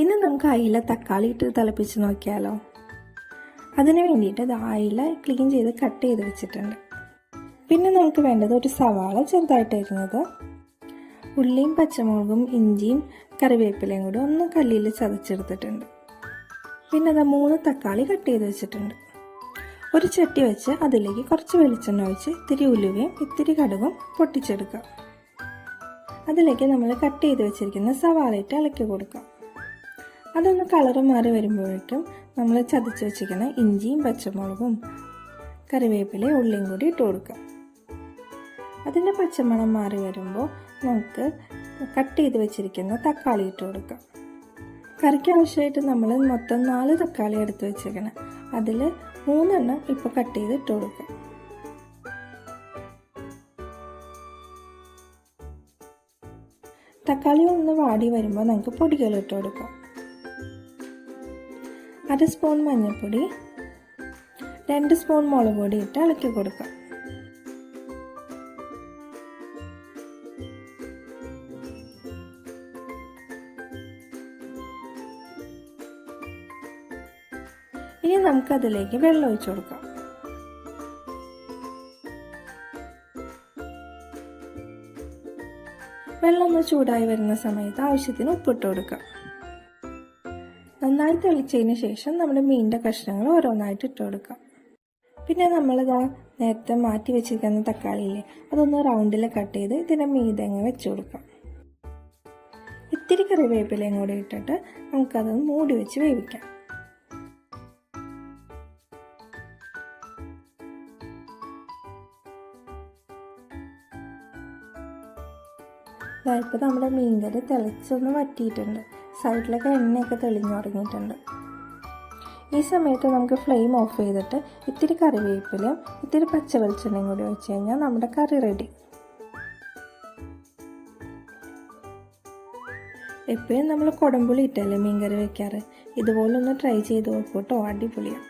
ഇന്ന് നമുക്ക് അയില തക്കാളി ഇട്ട് തിളപ്പിച്ച് നോക്കിയാലോ? അതിന് വേണ്ടിയിട്ട് അത് അയില ക്ലീൻ ചെയ്ത് കട്ട് ചെയ്ത് വെച്ചിട്ടുണ്ട്. പിന്നെ നമുക്ക് വേണ്ടത് ഒരു സവാള ചെറുതായിട്ട് വരുന്നത് ഉള്ളിയും പച്ചമുളകും ഇഞ്ചിയും കറിവേപ്പിലയും കൂടി ഒന്ന് കല്ലിൽ ചതച്ചെടുത്തിട്ടുണ്ട്. പിന്നെ അത് മൂന്ന് തക്കാളി കട്ട് ചെയ്ത് വെച്ചിട്ടുണ്ട്. ഒരു ചട്ടി വെച്ച് അതിലേക്ക് കുറച്ച് വെളിച്ചെണ്ണ ഒഴിച്ച് ഇത്തിരി ഉലുവയും ഇത്തിരി കടുകും പൊട്ടിച്ചെടുക്കാം. അതിലേക്ക് നമ്മൾ കട്ട് ചെയ്ത് വെച്ചിരിക്കുന്ന സവാളയിട്ട് ഇളക്കി കൊടുക്കാം. അതൊന്ന് കളറ് മാറി വരുമ്പോഴേക്കും നമ്മൾ ചതച്ച് വെച്ചിരിക്കുന്ന ഇഞ്ചിയും പച്ചമുളകും കറിവേപ്പിലയും ഉള്ളിയും കൂടി ഇട്ട് കൊടുക്കുക. അതിന്റെ പച്ചമണം മാറി വരുമ്പോൾ നമുക്ക് കട്ട് ചെയ്ത് വെച്ചിരിക്കുന്ന തക്കാളി ഇട്ട് കൊടുക്കാം കറിക്ക് ആവശ്യമായിട്ട് നമ്മൾ മൊത്തം നാല് തക്കാളി എടുത്ത് വെച്ചേക്കണം. അതിൽ മൂന്നെണ്ണം ഇപ്പോൾ കട്ട് ചെയ്ത് ഇട്ട് കൊടുക്കുക. തക്കാളി ഒന്ന് വാടി വരുമ്പോൾ നമുക്ക് പൊടികൾ ഇട്ട് കൊടുക്കാം. അര സ്പൂൺ മഞ്ഞൾപ്പൊടി രണ്ട് സ്പൂൺ മുളക് പൊടി ഇട്ട് ഇളക്കി കൊടുക്കാം ഇനി നമുക്കതിലേക്ക് വെള്ളം ഒഴിച്ചു കൊടുക്കാം. വെള്ളം ഒന്ന് ചൂടായി വരുന്ന സമയത്ത് ആവശ്യത്തിന് ഉപ്പിട്ട് കൊടുക്കാം. നന്നായി തെളിച്ചതിന് ശേഷം നമ്മൾ മീനിന്റെ കഷ്ണങ്ങൾ ഓരോന്നായിട്ട് ഇട്ട് കൊടുക്കാം. പിന്നെ നമ്മളിതാ നേരത്തെ മാറ്റി വെച്ചിരിക്കുന്ന തക്കാളിയില്ലേ അതൊന്ന് റൗണ്ടിൽ കട്ട് ചെയ്ത് ഇതിന്റെ മീതങ്ങ് വെച്ച് കൊടുക്കാം. ഇത്തിരി കറിവേപ്പിലയും കൂടി ഇട്ടിട്ട് നമുക്കത് മൂടി വെച്ച് വേവിക്കാം. ഇപ്പോൾ നമ്മുടെ മീൻകറി തിളച്ചൊന്ന് വറ്റിയിട്ടുണ്ട്. സൈഡിലൊക്കെ എണ്ണയൊക്കെ തെളിഞ്ഞു തുടങ്ങിയിട്ടുണ്ട് ഈ സമയത്ത് നമുക്ക് ഫ്ലെയിം ഓഫ് ചെയ്തിട്ട് ഇത്തിരി കറിവേപ്പിലയും ഇത്തിരി പച്ച വെളിച്ചെണ്ണയും കൂടി ഒഴിച്ച് കഴിഞ്ഞാൽ നമ്മുടെ കറി റെഡി. എപ്പോഴും നമ്മൾ കുടംപുളി ഇട്ടല്ലേ മീൻകറി വെക്കാറ്? ഇതുപോലെ ഒന്ന് ട്രൈ ചെയ്ത് നോക്കൂട്ടോ അടിപൊളിയാണ്.